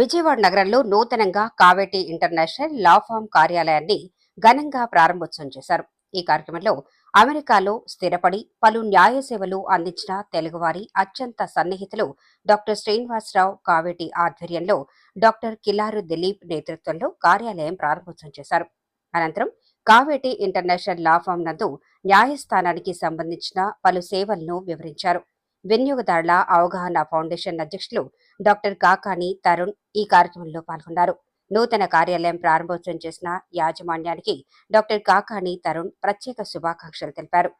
విజయవాడ నగరంలో నూతనంగా Kaveti international law form కార్యాలయాన్ని ఘనంగా ప్రారంభోత్సవం చేశారు. ఈ కార్యక్రమంలో అమెరికాలో స్థిరపడి పలు న్యాయ సేవలు అందించిన తెలుగువారి అత్యంత సన్నిహితులు డాక్టర్ శ్రీనివాసరావు కావేటి ఆధ్వర్యంలో డాక్టర్ కిలారు దిలీప్ నేతృత్వంలో కార్యాలయం ప్రారంభోత్సవం చేశారు. అనంతరం కావేటి ఇంటర్నేషనల్ లా ఫామ్ నందు న్యాయస్థానానికి సంబంధించిన పలు సేవలను వివరించారు. వినియోగదారుల అవగాహన ఫౌండేషన్ అధ్యక్షులు డాక్టర్ కాకాని తరుణ్ ఈ కార్యక్రమంలో పాల్గొన్నారు. నూతన కార్యాలయం ప్రారంభోత్సవం చేసిన యాజమాన్యానికి డాక్టర్ కాకాని తరుణ్ ప్రత్యేక శుభాకాంక్షలు తెలిపారు.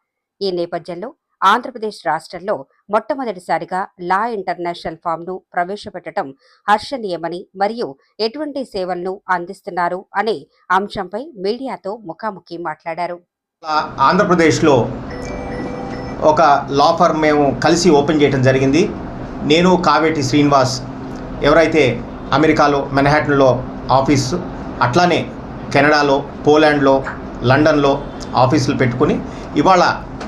ఈ నేపథ్యంలో ఆంధ్రప్రదేశ్ రాష్ట్రంలో మొట్టమొదటిసారిగా లా ఇంటర్నేషనల్ ఫామ్ను ప్రవేశపెట్టడం హర్షణీయమని మరియు ఎటువంటి సేవలను అందిస్తున్నారు అనే అంశంపై మీడియాతో ముఖాముఖి మాట్లాడారు. ఆంధ్రప్రదేశ్లో ఒక లా ఫర్మ్ మేము కలిసి ఓపెన్ చేయడం జరిగింది. నేను కావేటి శ్రీనివాస్ ఎవరైతే అమెరికాలో మెన్హాటన్లో ఆఫీసు అట్లానే కెనడాలో పోలాండ్లో లండన్లో ఆఫీసులు పెట్టుకుని ఇవాళ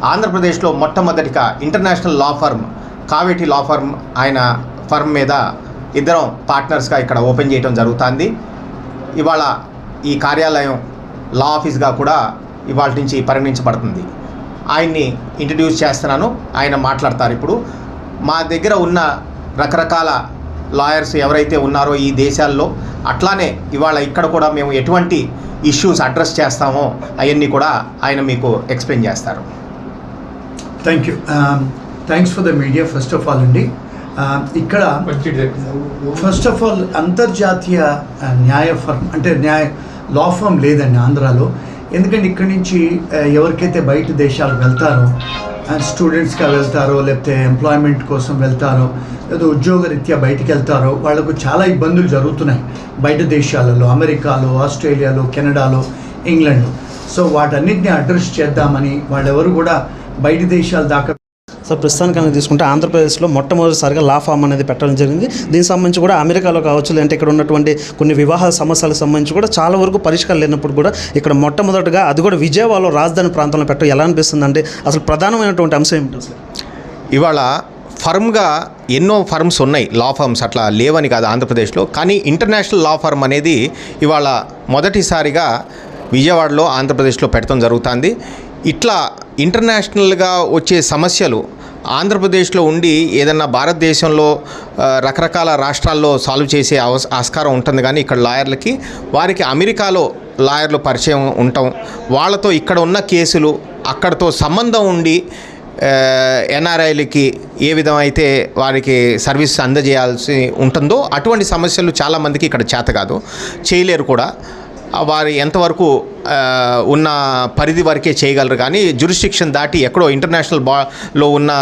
ఆంధ్రప్రదేశ్లో మొట్టమొదటిగా international law firm Kaveti law firm ఆయన ఫర్మ్ మీద ఇద్దరం పార్ట్నర్స్గా ఇక్కడ ఓపెన్ చేయడం జరుగుతుంది. ఇవాళ ఈ కార్యాలయం లా ఆఫీస్గా కూడా ఇవాళ నుంచి పరిగణించబడుతుంది. ఆయన్ని ఇంట్రడ్యూస్ చేస్తున్నాను. ఆయన మాట్లాడతారు ఇప్పుడు. మా దగ్గర ఉన్న రకరకాల లాయర్స్ ఎవరైతే ఉన్నారో ఈ దేశాల్లో అట్లానే ఇవాళ ఇక్కడ కూడా మేము ఎటువంటి ఇష్యూస్ అడ్రస్ చేస్తామో అవన్నీ కూడా ఆయన మీకు ఎక్స్ప్లెయిన్ చేస్తారు. Thank you thanks for the media first of all అండి ఇక్కడ ఫస్ట్ ఆఫ్ ఆల్ అంతర్జాతీయ న్యాయ ఫర్మ్ అంటే న్యాయ లా ఫర్మ్ లేదండి ఆంధ్రాలో. ఎందుకంటే ఇక్కడి నుంచి uh, ఎవరికైతే బయట దేశాలకు వెళ్తారో స్టూడెంట్స్గా వెళ్తారో లేకపోతే ఎంప్లాయ్మెంట్ కోసం వెళ్తారో లేదా ఉద్యోగరీత్యా బయటికి వెళ్తారో వాళ్ళకు చాలా ఇబ్బందులు జరుగుతున్నాయి బయట దేశాలలో అమెరికాలో ఆస్ట్రేలియాలో కెనడాలో ఇంగ్లాండ్ సో వాటన్నిటిని అడ్రస్ చేద్దామని వాళ్ళెవరు కూడా బయట దేశాల దాకా సో ప్రస్తుతానికి తీసుకుంటే ఆంధ్రప్రదేశ్లో మొట్టమొదటిసారిగా లా ఫామ్ అనేది పెట్టడం జరిగింది. దీనికి సంబంధించి కూడా అమెరికాలో కావచ్చు లేదంటే ఇక్కడ ఉన్నటువంటి కొన్ని వివాహ సమస్యలకు సంబంధించి కూడా చాలా వరకు పరిష్కారం లేనప్పుడు కూడా ఇక్కడ మొట్టమొదటిగా అది కూడా విజయవాడలో రాజధాని ప్రాంతంలో పెట్టడం ఎలా అనిపిస్తుంది అంటే అసలు ప్రధానమైనటువంటి అంశం ఏమిటి అసలు? ఇవాళ ఫర్మ్గా ఎన్నో ఫర్మ్స్ ఉన్నాయి. లా ఫర్మ్స్ అట్లా లేవని కాదు ఆంధ్రప్రదేశ్లో. కానీ ఇంటర్నేషనల్ లా ఫర్మ్ అనేది ఇవాళ మొదటిసారిగా విజయవాడలో ఆంధ్రప్రదేశ్లో పెట్టడం జరుగుతుంది. ఇట్లా ఇంటర్నేషనల్గా వచ్చే సమస్యలు ఆంధ్రప్రదేశ్లో ఉండి ఏదన్నా భారతదేశంలో రకరకాల రాష్ట్రాల్లో సాల్వ్ చేసే అవస్ ఆస్కారం ఉంటుంది కానీ ఇక్కడ లాయర్లకి వారికి అమెరికాలో లాయర్లు పరిచయం ఉండటం వాళ్ళతో ఇక్కడ ఉన్న కేసులు అక్కడతో సంబంధం ఉండి ఎన్ఆర్ఐలకి ఏ విధమైతే వారికి సర్వీస్ అందజేయాల్సి ఉంటుందో అటువంటి సమస్యలు చాలామందికి ఇక్కడ చేత కాదు. చేయలేరు కూడా. వారు ఎంతవరకు ఉన్న పరిధి వరకే చేయగలరు. కానీ జురిస్టిక్షన్ దాటి ఎక్కడో ఇంటర్నేషనల్ బాలో ఉన్న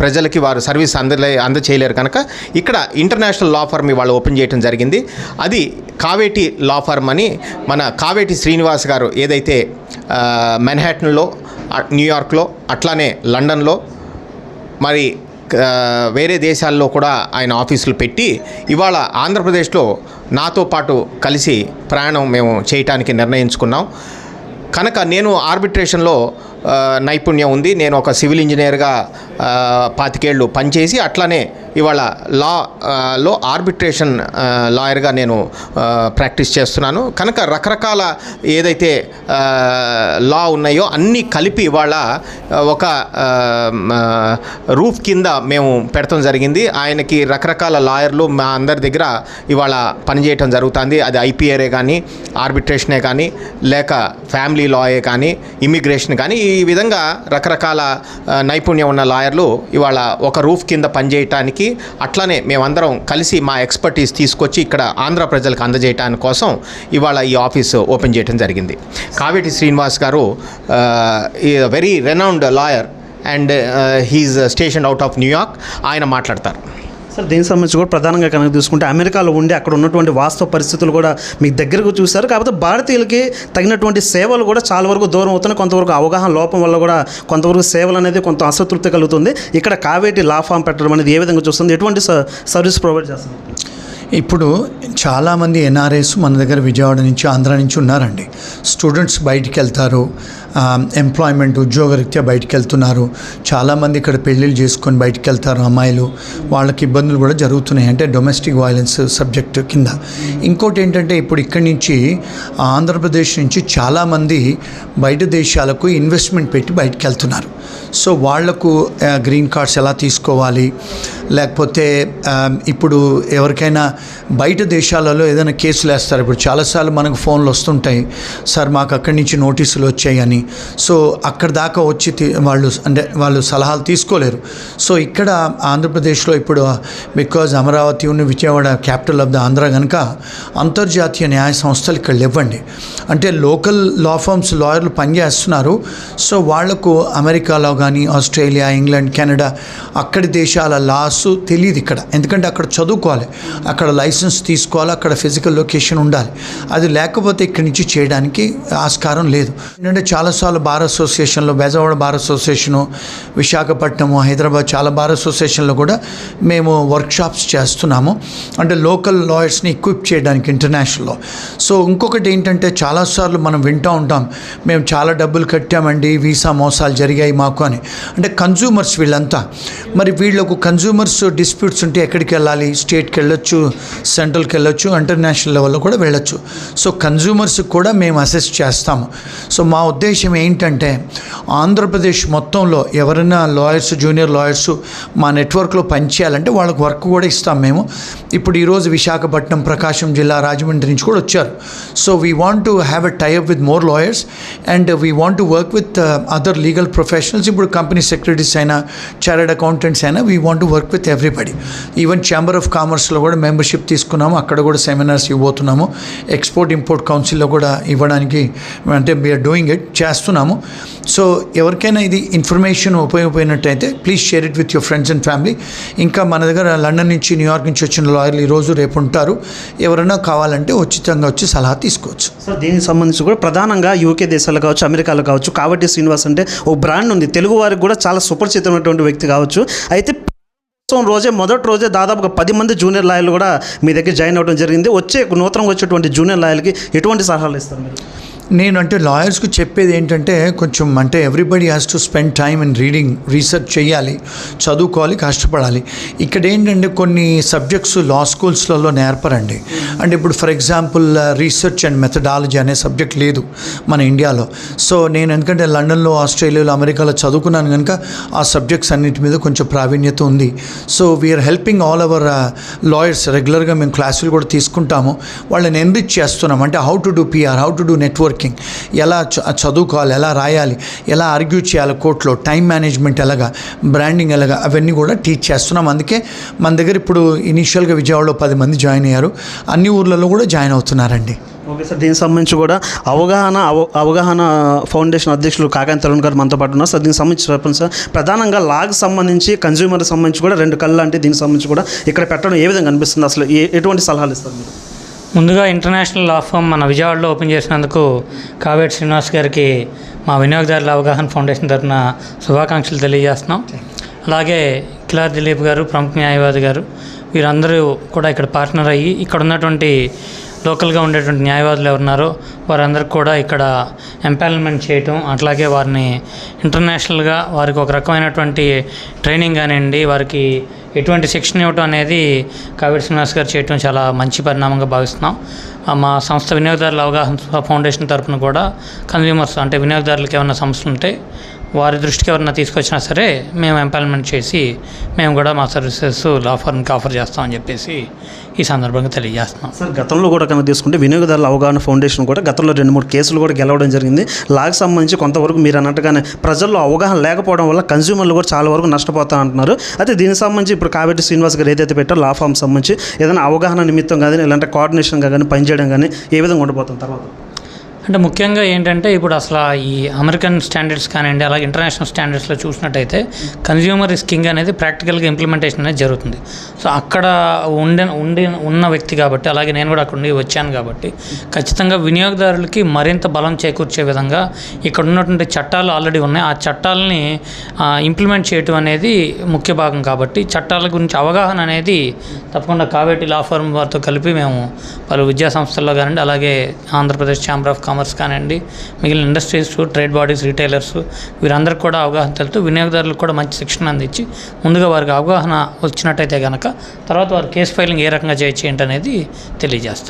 ప్రజలకి వారు సర్వీస్ అందలే అందచేయలేరు కనుక ఇక్కడ ఇంటర్నేషనల్ లా ఫర్మ్ ఇవాళ ఓపెన్ చేయడం జరిగింది. అది కావేటి లా ఫర్మ్ అని మన కావేటి శ్రీనివాస్ గారు ఏదైతే మెన్హాటన్లో న్యూయార్క్లో అట్లానే లండన్లో మరి వేరే దేశాల్లో కూడా ఆయన ఆఫీసులు పెట్టి ఇవాళ ఆంధ్రప్రదేశ్లో నాతో పాటు కలిసి ప్రయాణం మేము చేయటానికి నిర్ణయించుకున్నాం. కనుక నేను ఆర్బిట్రేషన్లో నైపుణ్యం ఉంది. నేను ఒక సివిల్ ఇంజనీర్గా పాతికేళ్ళు పనిచేసి అట్లానే ఇవాళ లా లో ఆర్బిట్రేషన్ లాయర్గా నేను ప్రాక్టీస్ చేస్తున్నాను. కనుక రకరకాల ఏదైతే లా ఉన్నాయో అన్నీ కలిపి ఇవాళ ఒక రూఫ్ కింద మేము పెడతాం జరిగింది. ఆయనకి రకరకాల లాయర్లు మా అందరి దగ్గర ఇవాళ పనిచేయటం జరుగుతుంది. అది ఐపీఆర్ఏ కానీ ఆర్బిట్రేషనే కానీ లేక ఫ్యామిలీ లాయే కానీ ఇమిగ్రేషన్ కానీ ఈ విధంగా రకరకాల నైపుణ్యం ఉన్న లాయర్ గారు ఇవాళ ఒక రూఫ్ కింద పనిచేయటానికి అట్లానే మేమందరం కలిసి మా ఎక్స్పర్టీస్ తీసుకొచ్చి ఇక్కడ ఆంధ్ర ప్రజలకు అందజేయటానికి కోసం ఇవాళ ఈ ఆఫీస్ ఓపెన్ చేయడం జరిగింది. కావేటి శ్రీనివాస్ గారు very renowned lawyer and his station out of New York ఆయన మాట్లాడతారు. సార్ దీనికి సంబంధించి కూడా ప్రధానంగా కనుక తీసుకుంటే అమెరికాలో ఉండి అక్కడ ఉన్నటువంటి వాస్తవ పరిస్థితులు కూడా మీ దగ్గరకు చూశారు. కాకపోతే భారతీయులకి తగినటువంటి సేవలు కూడా చాలా వరకు దూరం అవుతున్నాయి. కొంతవరకు అవగాహన లోపం వల్ల కూడా కొంతవరకు సేవలు అనేది కొంత అసంతృప్తి కలుగుతుంది. ఇక్కడ కావేటి లా ఫామ్ పెట్టడం అనేది ఏ విధంగా చూస్తుంది? ఎటువంటి స- సర్వీస్ ప్రొవైడ్ చేస్తుంది ఇప్పుడు చాలామంది ఎన్ఆర్ఐస్ మన దగ్గర విజయవాడ నుంచి ఆంధ్ర నుంచి ఉన్నారండి. స్టూడెంట్స్ బయటికి వెళ్తారు. ఎంప్లాయ్మెంట్ ఉద్యోగరీత్యా బయటికి వెళ్తున్నారు. చాలామంది ఇక్కడ పెళ్ళిళ్ళు చేసుకొని బయటికి వెళ్తారు అమ్మాయిలు. వాళ్ళకి ఇబ్బందులు కూడా జరుగుతున్నాయి. అంటే డొమెస్టిక్ వైలెన్స్ సబ్జెక్ట్ కింద. ఇంకోటి ఏంటంటే ఇప్పుడు ఇక్కడి నుంచి ఆంధ్రప్రదేశ్ నుంచి చాలామంది బయట దేశాలకు ఇన్వెస్ట్మెంట్ పెట్టి బయటికి వెళ్తున్నారు. సో వాళ్ళకు గ్రీన్ కార్డ్స్ ఎలా తీసుకోవాలి? లేకపోతే ఇప్పుడు ఎవరికైనా బయట దేశాలలో ఏదైనా కేసులు వేస్తారు. ఇప్పుడు చాలాసార్లు మనకు ఫోన్లు వస్తుంటాయి. సార్ మాకు అక్కడి నుంచి నోటీసులు వచ్చాయని. సో అక్కడ దాకా వచ్చి వాళ్ళు అంటే వాళ్ళు సలహాలు తీసుకోలేరు. సో ఇక్కడ ఆంధ్రప్రదేశ్లో ఇప్పుడు బికాజ్ అమరావతి ఉన్న Vijayawada capital of the Andhra కనుక అంతర్జాతీయ న్యాయ సంస్థలు ఇక్కడ ఇవ్వండి అంటే లోకల్ లా ఫర్మ్స్ లాయర్లు పనిచేస్తున్నారు. సో వాళ్ళకు అమెరికాలో కానీ ఆస్ట్రేలియా ఇంగ్లాండ్ కెనడా అక్కడి దేశాల లాస్ తెలియదు ఇక్కడ. ఎందుకంటే అక్కడ చదువుకోవాలి. అక్కడ లైసెన్స్ తీసుకోవాలి. అక్కడ ఫిజికల్ లొకేషన్ ఉండాలి. అది లేకపోతే ఇక్కడి నుంచి చేయడానికి ఆస్కారం లేదు. ఎందుకంటే చాలాసార్లు బార్ అసోసియేషన్లో బెజవాడ బార్ అసోసియేషను విశాఖపట్నము హైదరాబాద్ చాలా బార్ అసోసియేషన్లో కూడా మేము వర్క్షాప్స్ చేస్తున్నాము. అంటే లోకల్ లాయర్స్ని ఎక్విప్ చేయడానికి ఇంటర్నేషనల్లో. సో ఇంకొకటి ఏంటంటే చాలాసార్లు మనం వింటూ ఉంటాం. మేము చాలా డబ్బులు కట్టామండి. వీసా మోసాలు జరిగాయి. మాకు అని. అంటే కన్జ్యూమర్స్ వీళ్ళంతా. మరి వీళ్ళకు కన్జ్యూమర్స్ డిస్ప్యూట్స్ ఉంటే ఎక్కడికి వెళ్ళాలి? స్టేట్కి వెళ్ళొచ్చు సెంట్రల్కి వెళ్ళొచ్చు ఇంటర్నేషనల్ లెవెల్లో కూడా వెళ్ళొచ్చు. సో కన్జ్యూమర్స్కి కూడా మేము అసెస్ చేస్తాము. సో మా ఉద్దేశం ఏంటంటే ఆంధ్రప్రదేశ్ మొత్తంలో ఎవరైనా లాయర్స్ జూనియర్ లాయర్స్ మా నెట్వర్క్లో పనిచేయాలంటే వాళ్ళకి వర్క్ కూడా ఇస్తాం మేము. ఇప్పుడు ఈరోజు విశాఖపట్నం ప్రకాశం జిల్లా రాజమండ్రి నుంచి కూడా వచ్చారు. So we want to have a tie up with more lawyers and we want to work with other legal professionals ఇప్పుడు కంపెనీ సెక్రటరీస్ అయినా చార్టెడ్ అకౌంటెంట్స్ అయినా we want to work with everybody even chamber of కామర్స్లో కూడా membership తీసుకున్నాము అక్కడ కూడా seminars ఇవ్వబోతున్నాము export import కౌన్సిల్లో కూడా ఇవ్వడానికి అంటే వీఆర్ డూయింగ్ ఇట్ చేస్తున్నాము. సో ఎవరికైనా ఇది information ఉపయోగపోయినట్టయితే please share it with your friends and family ఇంకా మన దగ్గర లండన్ నుంచి న్యూయార్క్ నుంచి వచ్చిన లాయర్లు ఈరోజు రేపు ఉంటారు. ఎవరైనా కావాలంటే ఉచితంగా వచ్చి సలహా తీసుకోవచ్చు. సార్ దీనికి సంబంధించి కూడా ప్రధానంగా యూకే దేశాలు కావచ్చు అమెరికాలో కావచ్చు కాబట్టి శ్రీనివాస్ అంటే ఓ బ్రాండ్ ఉంది. తెలుగు వారికి కూడా చాలా సుపరిచితమైనటువంటి వ్యక్తి కావచ్చు. అయితే సంవత్సరం రోజే మొదటి రోజే దాదాపుగా పది మంది జూనియర్ లాయర్లు కూడా మీ దగ్గర జాయిన్ అవ్వడం జరిగింది. వచ్చే నూతనంగా వచ్చేటువంటి జూనియర్ లాయర్కి ఎటువంటి సలహాలు ఇస్తారు మీరు? నేను అంటే లాయర్స్కి చెప్పేది ఏంటంటే కొంచెం అంటే everybody has to spend time in reading research చేయాలి చదువుకోవాలి కష్టపడాలి. ఇక్కడ ఏంటంటే కొన్ని సబ్జెక్ట్స్ లా స్కూల్స్లలో నేర్పరండి. అంటే ఇప్పుడు for example research and methodology అనే సబ్జెక్ట్ లేదు మన ఇండియాలో. సో నేను ఎందుకంటే లండన్లో ఆస్ట్రేలియాలో అమెరికాలో చదువుకున్నాను కనుక ఆ సబ్జెక్ట్స్ అన్నిటి మీద కొంచెం ప్రావీణ్యత ఉంది. So we are helping all our lawyers రెగ్యులర్గా మేము క్లాసులు కూడా తీసుకుంటాము. వాళ్ళని ఎన్రిచ్ చేస్తున్నాం. అంటే how to do PR how to do network working ఎలా చదువుకోవాలి ఎలా రాయాలి ఎలా ఆర్గ్యూ చేయాలి కోర్టులో టైం మేనేజ్మెంట్ ఎలాగా బ్రాండింగ్ ఎలాగా అవన్నీ కూడా టీచ్ చేస్తున్నాం. అందుకే మన దగ్గర ఇప్పుడు ఇనీషియల్గా విజయవాడలో పది మంది జాయిన్ అయ్యారు. అన్ని ఊర్లలో కూడా జాయిన్ అవుతున్నారండి. ఓకే సార్ దీనికి సంబంధించి కూడా అవగాహన అవ అవగాహన ఫౌండేషన్ అధ్యక్షులు కాకాని తరుణ్ గారు మనతో పాటు ఉన్నారు. సార్ దీనికి సంబంధించి చెప్పండి సార్. ప్రధానంగా లాగ్ సంబంధించి కన్జ్యూమర్ సంబంధించి కూడా రెండు కళ్ళు అంటే దీనికి సంబంధించి కూడా ఇక్కడ పెట్టడం ఏ విధంగా అనిపిస్తుంది? అసలు ఎటువంటి సలహాలు ఇస్తారు మీరు? ముందుగా ఇంటర్నేషనల్ లా ఫర్మ్ మన విజయవాడలో ఓపెన్ చేసినందుకు కావేటి శ్రీనివాస్ గారికి మా వినియోగదారుల అవగాహన ఫౌండేషన్ తరఫున శుభాకాంక్షలు తెలియజేస్తున్నాం. అలాగే కిలార్ దిలీప్ గారు ప్రముఖ న్యాయవాది గారు వీరందరూ కూడా ఇక్కడ పార్ట్నర్ అయ్యి ఇక్కడ ఉన్నటువంటి లోకల్గా ఉండేటువంటి న్యాయవాదులు ఎవరున్నారో వారందరికి కూడా ఇక్కడ ఎంపానల్మెంట్ చేయటం అట్లాగే వారిని ఇంటర్నేషనల్గా వారికి ఒక రకమైనటువంటి ట్రైనింగ్ కానివ్వండి వారికి ఎటువంటి శిక్షణ ఇవ్వటం అనేది కావేటి శ్రీనివాస్ గారు చేయటం చాలా మంచి పరిణామంగా భావిస్తున్నాం. మా సంస్థ వినియోగదారుల అవగాహన ఫౌండేషన్ తరఫున కూడా కన్జ్యూమర్స్ అంటే వినియోగదారులకు ఏమైనా సమస్యలు ఉంటే వారి దృష్టికి ఎవరైనా తీసుకొచ్చినా సరే మేము ఎంపానల్మెంట్ చేసి మేము కూడా మా సర్వీసెస్ లా ఫర్మ్కి ఆఫర్ చేస్తామని చెప్పేసి ఈ సందర్భంగా తెలియజేస్తున్నాం. సార్ గతంలో కూడా కనుక తీసుకుంటే వినియోగదారుల అవగాహన ఫౌండేషన్ కూడా గతంలో రెండు మూడు కేసులు కూడా గెలవడం జరిగింది. లాగ్ సంబంధించి కొంతవరకు మీరు అన్నట్టుగానే ప్రజల్లో అవగాహన లేకపోవడం వల్ల కన్జ్యూమర్లు కూడా చాలా వరకు నష్టపోతా అంటున్నారు. అయితే దీనికి సంబంధించి ఇప్పుడు కాబట్టి శ్రీనివాస్ గారు ఏదైతే పెట్టారో లా ఫామ్ సంబంధించి ఏదైనా అవగాహన నిమిత్తం కానీ ఇలాంటి కోఆర్డినేషన్గా కానీ పనిచేయడం కానీ ఏ విధంగా ఉండబోతుంది తర్వాత? అంటే ముఖ్యంగా ఏంటంటే ఇప్పుడు అసలు ఈ అమెరికన్ స్టాండర్డ్స్ కానివ్వండి అలాగే ఇంటర్నేషనల్ స్టాండర్డ్స్లో చూసినట్టయితే కన్జ్యూమర్ ఇస్ కింగ్ అనేది ప్రాక్టికల్గా ఇంప్లిమెంటేషన్ అనేది జరుగుతుంది. సో అక్కడ ఉండే ఉండి ఉన్న వ్యక్తి కాబట్టి అలాగే నేను కూడా అక్కడ ఉండి వచ్చాను కాబట్టి ఖచ్చితంగా వినియోగదారులకి మరింత బలం చేకూర్చే విధంగా ఇక్కడ ఉన్నటువంటి చట్టాలు ఆల్రెడీ ఉన్నాయి. ఆ చట్టాలని ఇంప్లిమెంట్ చేయటం అనేది ముఖ్య భాగం కాబట్టి చట్టాల గురించి అవగాహన అనేది తప్పకుండా కావేటి లా ఫర్మ్ వారితో కలిపి మేము పలు విద్యా సంస్థల్లో కానివ్వండి అలాగే ఆంధ్రప్రదేశ్ ఛాంబర్ ఆఫ్ కామర్స్ కానివ్వండి మిగిలిన ఇండస్ట్రీస్ ట్రేడ్ బాడీస్ రిటైలర్స్ వీరందరికీ కూడా అవగాహన తెలుతూ వినియోగదారులకు కూడా మంచి శిక్షణ అందించి ముందుగా వారికి అవగాహన వచ్చినట్టయితే కనుక తర్వాత వారు కేసు ఫైలింగ్ ఏ రకంగా చేయొచ్చు ఏంటనేది తెలియజేస్తారు.